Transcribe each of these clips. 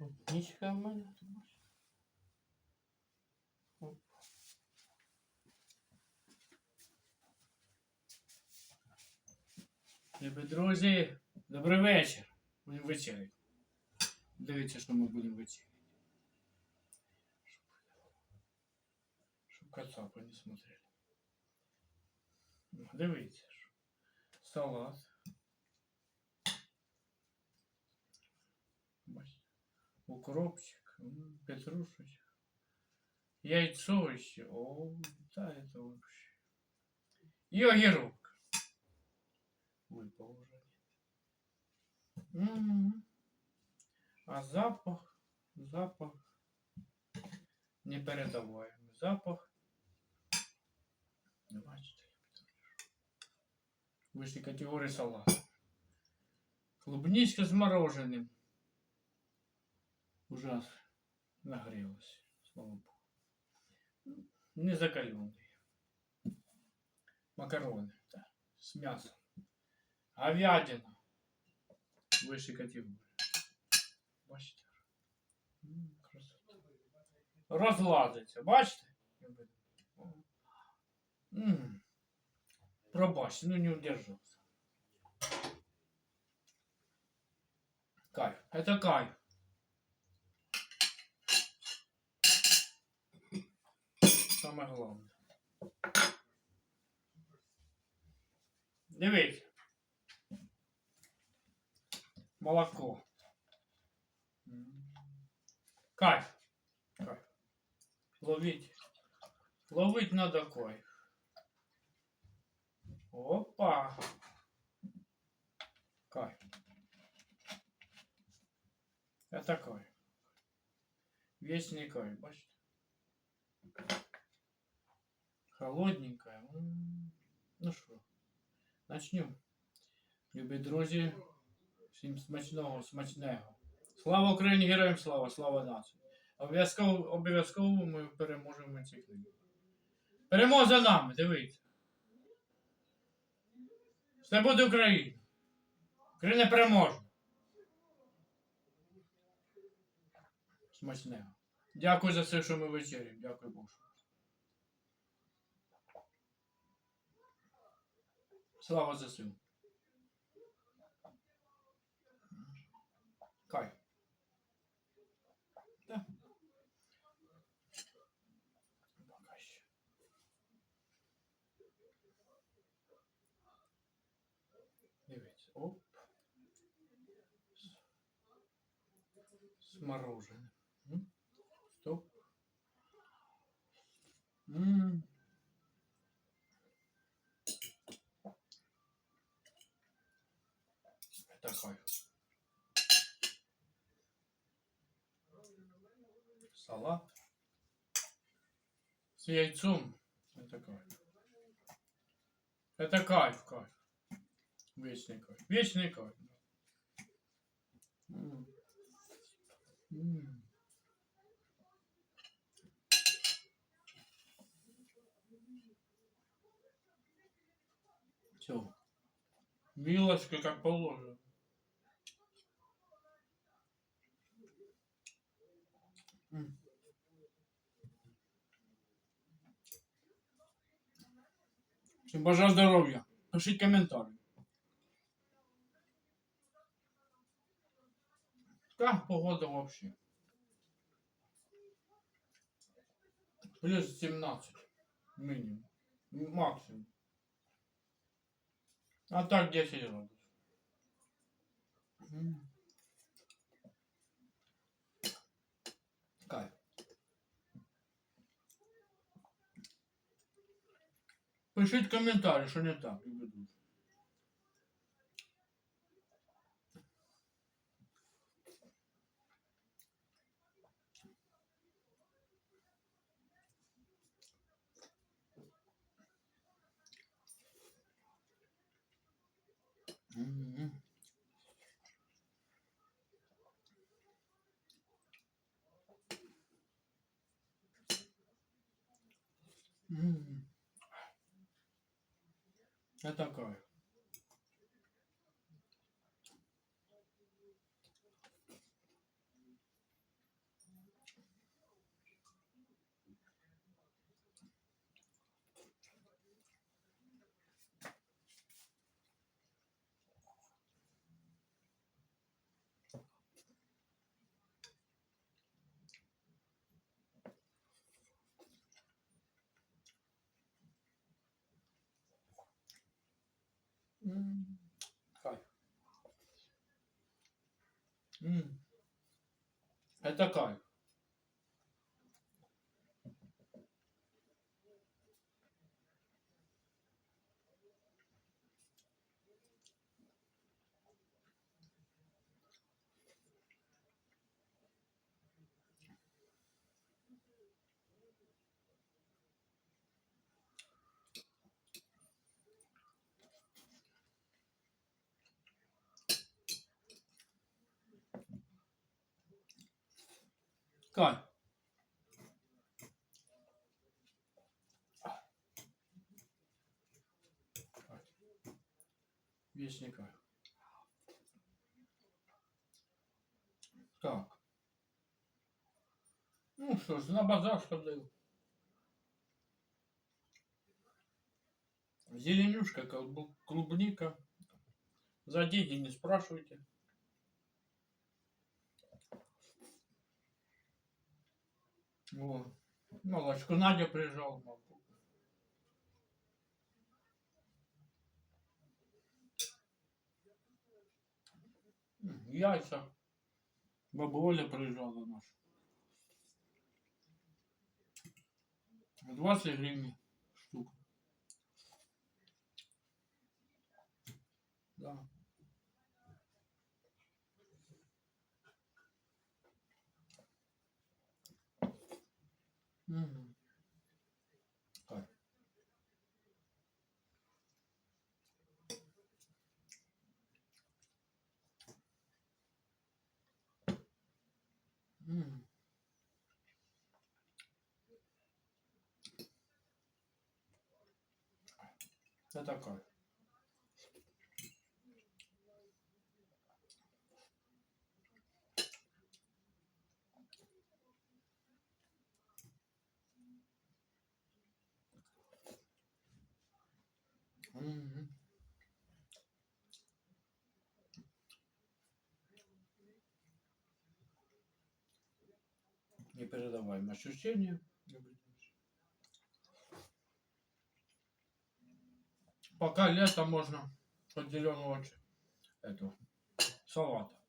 Клубничка в мене. ти бачиш? Оп. Любі друзі, добрий вечір. Будемо вечеряти. Дивіться, що ми будемо вечеряти. Щоб кацапи не смотрели. Ну, Дивіться. ж. Салат. Укропчик, м, петрушечка. Яйцо еще. О, да, это вообще. И огірок. Выпал уже. М. А запах, запах непередаваемый. Запах. Ну, Бачите, вищій категорії салат. Клубничка з мороженим. Ужас. Нагрелась, слава богу. Не закаленный. Макароны, да, с мясом. Говядина. Вищій категорії. Бачите? М, Красота. Розладиться, бачите? М. Пробачте, ну не удержался. Кайф. Это кайф. Самое главное. Дивіться. Молоко. Кайф. Кайф. Ловить. Ловить надо кайф. Опа. Кайф. Это кайф. Вечный кайф, бачите? Холодненькая. Ну що, начнем. Любі друзі, всім смачного, смачного. Слава Україні, героям слава, слава нації. Обов'язково, обов'язково ми переможемо ці книги. Перемога за нами, дивіться. Все буде Україна. Україна переможе. Смачного. Дякую за все, що ми вечеряємо. Дякую Боже. Слава ЗСУ. Кай. Да. Пока ще. Дивіться. Оп. Сморожене. Стоп. М. Кайф. Салат. С яйцом. Это кайф. Это кайф, кайф. Вечный кайф. Вечный кайф. М. М. Вилочка как положено. Всім бажаю здоров'я. Пишіть коментарі. Как погода вообще? Плюс 17 минимум. Максимум. А так 10 градусов. Пишіть коментарі, що не так, любі друзі. Мгм. М. Это кайф. М. Это кайф. Вечный кайф. Так. Ну що ж, на базар сходив. Зеленюшка, колбу- клубника. За деньги не спрашивайте. О, молочко Надя приезжала. молоко. М, Яйца. Баба Оля приезжала наша. 20 гривен штука. Да. Мгм. Кайф. М. Это кайф. Непередаваемые ощущения. Пока лето можно под зеленого этого салата.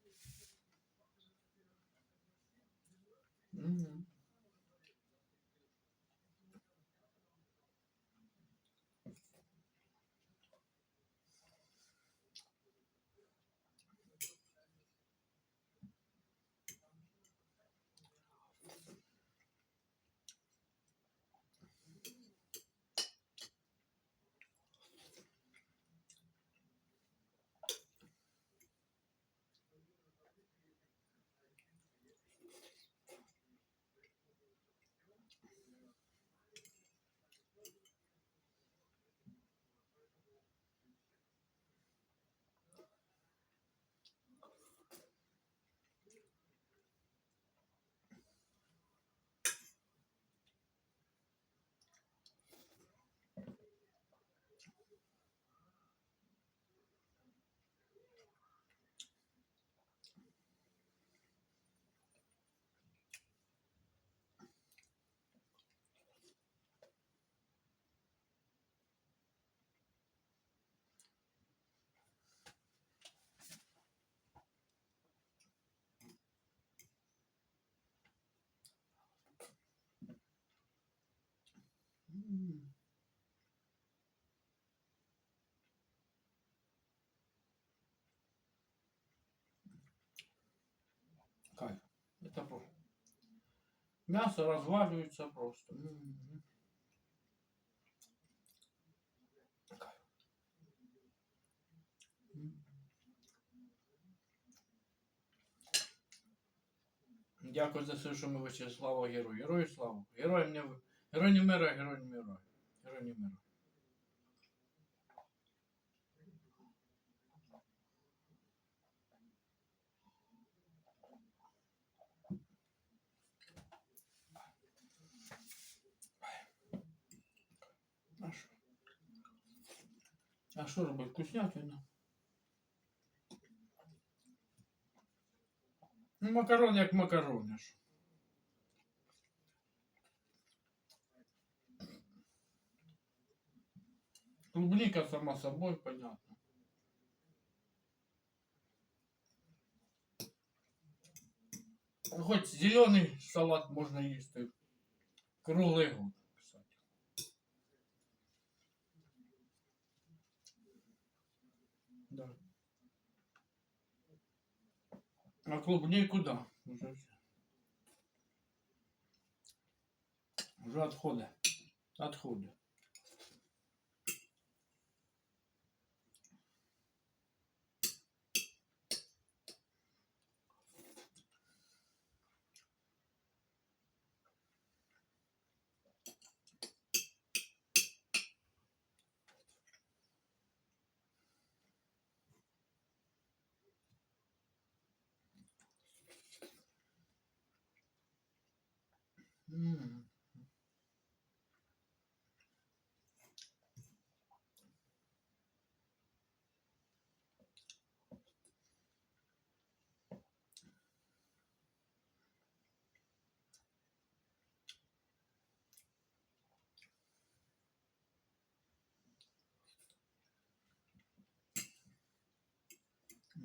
Кайф. Это просто. Мясо разваливается просто. Дякую за все, що ми виче. Слава герою. Герою слава. Героям не Герой не мира. А що? А що робити? Вкуснятина. Ну, макарон як макарони Клубника сама собой, понятно. Хоч зелений салат можна їсти. Круглий год, кстати. Да. А клубнику да. Уже, уже отходы. Отходы.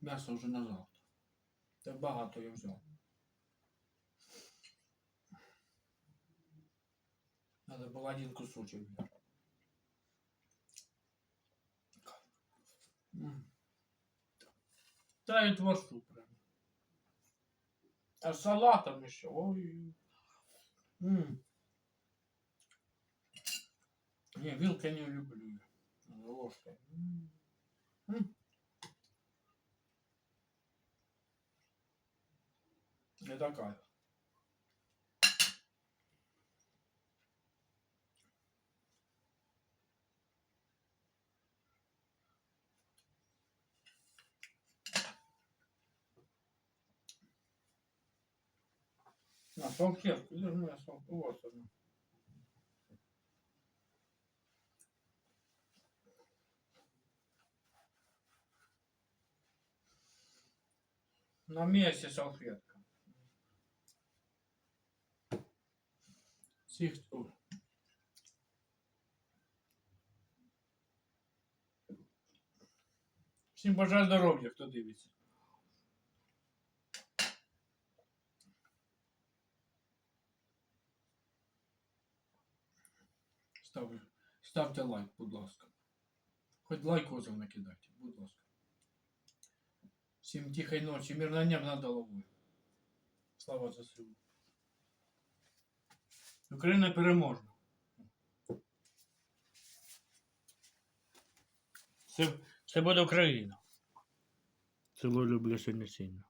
М'ясо вже на завтра. Це багато я взяв. Надо було один кусочек взяти. М. Та і творцу прям. А с салатом еще. Ой. М. Не, вилкой не люблю. Ложкой. М. М. такая. На салфетку. Где же моя салфетка? Вот она. На месте салфетка. Всіх тут. Всім бажаю здоров'я, хто дивиться. Став, ставте лайк, будь ласка. Хоч лайкозов накидайте, будь ласка. Всім тихої ночі, мирного неба над головою. Слава ЗСУ. Україна переможна. Це, це буде Україна. Цілу люблю сильно сильно.